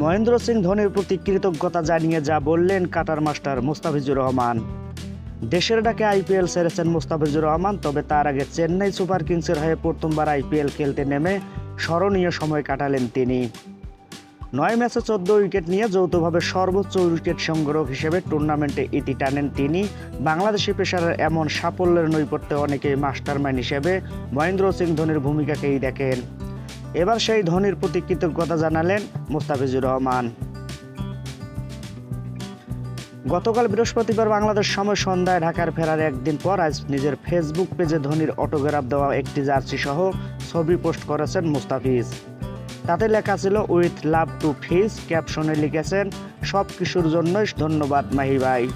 মহেন্দ্র সিং ধোনির প্রতি কৃতজ্ঞতা জানিয়ে যা বললেন কাটার মাস্টার মুস্তাফিজুর রহমান। দেশের ডাকে আইপিএল সেরেছেন মুস্তাফিজুর রহমান, তবে তার আগে চেন্নাই সুপার কিংসের হয়ে প্রথমবার আইপিএল খেলতে নেমে স্মরণীয় সময় কাটালেন তিনি। নয় ম্যাচে চোদ্দ উইকেট নিয়ে যৌথভাবে সর্বোচ্চ উইকেট সংগ্রহ হিসেবে টুর্নামেন্টে ইতি টানেন তিনি। বাংলাদেশি পেশারের এমন সাফল্যের নৈপথ্যে অনেকেই মাস্টারমাইন্ড হিসেবে মহেন্দ্র সিং ধোনির ভূমিকাকেই দেখেন। এবার সেই ধোনির প্রতি কৃতজ্ঞতা জানালেন মুস্তাফিজুর রহমান। গতকাল বৃহস্পতিবার বাংলাদেশ সময় সন্ধ্যায় ঢাকার ফেরার একদিন পর আজ নিজের ফেসবুক পেজে ধোনির অটোগ্রাফ দেওয়া একটি জার্সি সহ ছবি পোস্ট করেছেন মুস্তাফিজ। তাতে লেখা ছিল, উইথ লাভ টু ফিস ক্যাপশনে লিখেছেন, সব কিছুর জন্যই ধন্যবাদ মাহি ভাই।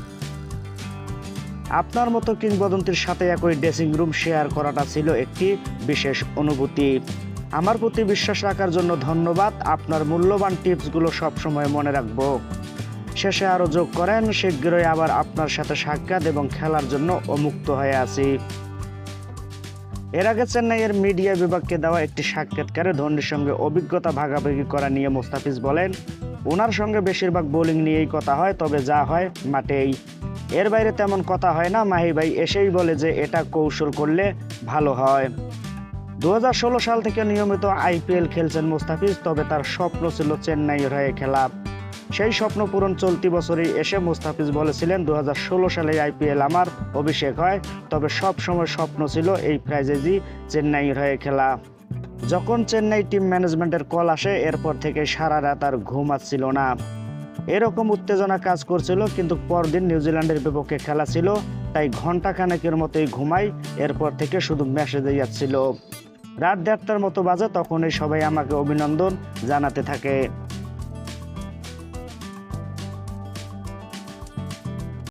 আপনার মতো কিংবদন্তির সাথে একই ড্রেসিং রুম শেয়ার করাটা ছিল একটি বিশেষ অনুভূতি। আমার প্রতি বিশ্বাস রাখার জন্য ধন্যবাদ। আপনার মূল্যবান টিপসগুলো সবসময় মনে রাখব। শেষে আরও যোগ করেন, শীঘ্রই আবার আপনার সাথে সাক্ষাৎ এবং খেলার জন্য অমুক্ত হয়ে আছি। এর আগে চেন্নাইয়ের মিডিয়া বিভাগকে দেওয়া একটি সাক্ষাৎকারে ধোনির সঙ্গে অভিজ্ঞতা ভাগাভাগি করা নিয়ে মোস্তাফিজ বলেন ওনার সঙ্গে বেশিরভাগ বোলিং নিয়েই কথা হয়, তবে যা হয় মাঠেই। এর বাইরে তেমন কথা হয় না, মাহি ভাই এসেই বলে যে এটা কৌশল করলে ভালো হয়। দু হাজার ষোলো সাল থেকে নিয়মিত আইপিএল খেলছেন মুস্তাফিজ, তবে তার স্বপ্ন ছিল চেন্নাইয়ের হয়ে খেলা। সেই স্বপ্ন পূরণ চলতি বছরই এসে মুস্তাফিজ বলেছিলেন দু হাজার ষোলো সালে আইপিএল আমার অভিষেক হয়, তবে সব সময় স্বপ্ন ছিল এই ফ্র্যাঞ্চাইজি চেন্নাইয়ের হয়ে খেলা। যখন চেন্নাই টিম ম্যানেজমেন্টের কল আসে, এরপর থেকে সারা রাত আর ঘুম আসছিল না। এরকম উত্তেজনা কাজ করছিল, কিন্তু পরদিন নিউজিল্যান্ডের বিপক্ষে খেলা ছিল, তাই ঘণ্টা খানেকের মতোই ঘুমাই, এরপর থেকে শুধু মেসেজে যাচ্ছিল। রাত দেড়টার মতো বাজে তখনই সবাই আমাকে অভিনন্দন জানাতে থাকে।